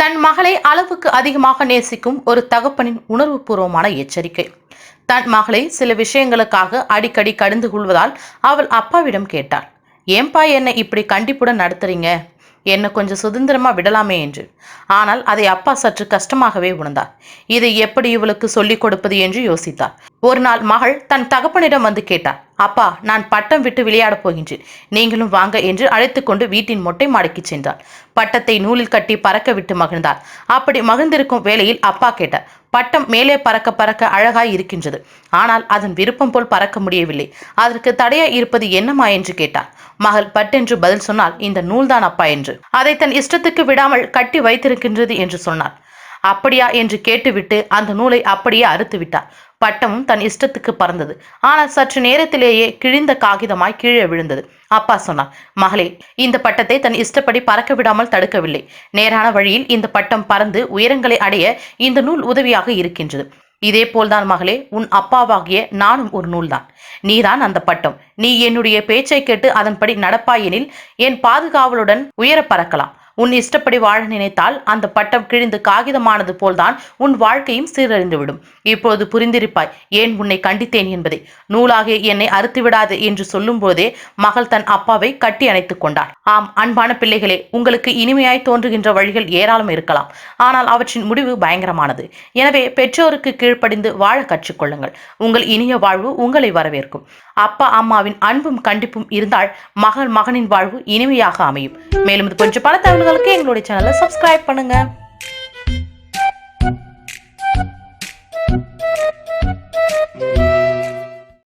தன் மகளை அளவுக்கு அதிகமாக நேசிக்கும் ஒரு தகப்பனின் உணர்வுபூர்வமான எச்சரிக்கை. தன் மகளை சில விஷயங்களுக்காக அடிக்கடி கடிந்து கொள்வதால் அவள் அப்பாவிடம் கேட்டாள். ஏன்பா என்னை இப்படி கண்டிப்புடன் நடத்துறீங்க? என்னை கொஞ்சம் சுதந்திரமா விடலாமே என்று. ஆனால் அதை அப்பா சற்று கஷ்டமாகவே உணர்ந்தார். இதை எப்படி இவளுக்கு சொல்லிக் கொடுப்பது? என்று யோசித்தார். ஒரு நாள் மகள் தன் தகப்பனிடம் வந்து கேட்டார் அப்பா நான் பட்டம் விட்டு விளையாடப் போகின்றேன். நீங்களும் வாங்க என்று அழைத்து கொண்டு வீட்டின் மொட்டை மாடிக்கு சென்றார் பட்டத்தை நூலில் கட்டி பறக்க விட்டு மகிழ்ந்தார் அப்படி மகிழ்ந்திருக்கும் வேளையில் அப்பா கேட்டார் பட்டம் மேலே பறக்க பறக்க அழகாய் இருக்கின்றது. ஆனால் அதன் விருப்பம் போல் பறக்க முடியவில்லை. அதற்கு தடையாய் இருப்பது என்னம்மா? என்று கேட்டார். மகள் பட்டென்று பதில் சொன்னால் இந்த நூல்தான் அப்பா என்று. அதை தன் இஷ்டத்துக்கு விடாமல் கட்டி வைத்திருக்கின்றது என்று சொன்னார். அப்படியா என்று கேட்டுவிட்டு அந்த நூலை அப்படியே அறுத்து விட்டார். பட்டமும் தன் இஷ்டத்துக்கு பறந்தது. ஆனால் சற்று நேரத்திலேயே கிழிந்த காகிதமாய் கீழே விழுந்தது. அப்பா சொன்னார் மகளே இந்த பட்டத்தை தன் இஷ்டப்படி பறக்க விடாமல் தடுக்கவில்லை. நேரான வழியில் இந்த பட்டம் பறந்து உயரங்களை அடைய இந்த நூல் உதவியாக இருக்கின்றது. இதே போல்தான் மகளே உன் அப்பாவாகிய நானும் ஒரு நூல்தான். நீதான் அந்த பட்டம். நீ என்னுடைய பேச்சை கேட்டு அதன்படி நடப்பாயெனில் என் பாதுகாவலுடன் உயர பறக்கலாம். உன் இஷ்டப்படி வாழ நினைத்தால் அந்த பட்டம் கிழிந்து காகிதமானது போல்தான் உன் வாழ்க்கையும் சீரழிந்துவிடும். இப்போது புரிந்திருப்பாய் ஏன் உன்னை கண்டித்தேன் என்பதை? நூலாகிய என்னை அறுத்து விடாது என்று சொல்லும்போதே மகள் தன் அப்பாவை கட்டி அணைத்துக் கொண்டாள். ஆம் அன்பான பிள்ளைகளே உங்களுக்கு இனிமையாய் தோன்றுகின்ற வழிகள் ஏராளம் இருக்கலாம். ஆனால் அவற்றின் முடிவு பயங்கரமானது. எனவே பெற்றோருக்கு கீழ்ப்படிந்து வாழ கற்றுக்கொள்ளுங்கள் உங்கள் இனிய வாழ்வு உங்களை வரவேற்கும். அப்பா அம்மாவின் அன்பும் கண்டிப்பும் இருந்தால் மகள் மகனின் வாழ்வு இனிமையாக அமையும். மேலும் இது கொஞ்சம் பல தகவல்களுக்கு எங்களுடைய சேனலை சப்ஸ்கிரைப் பண்ணுங்க.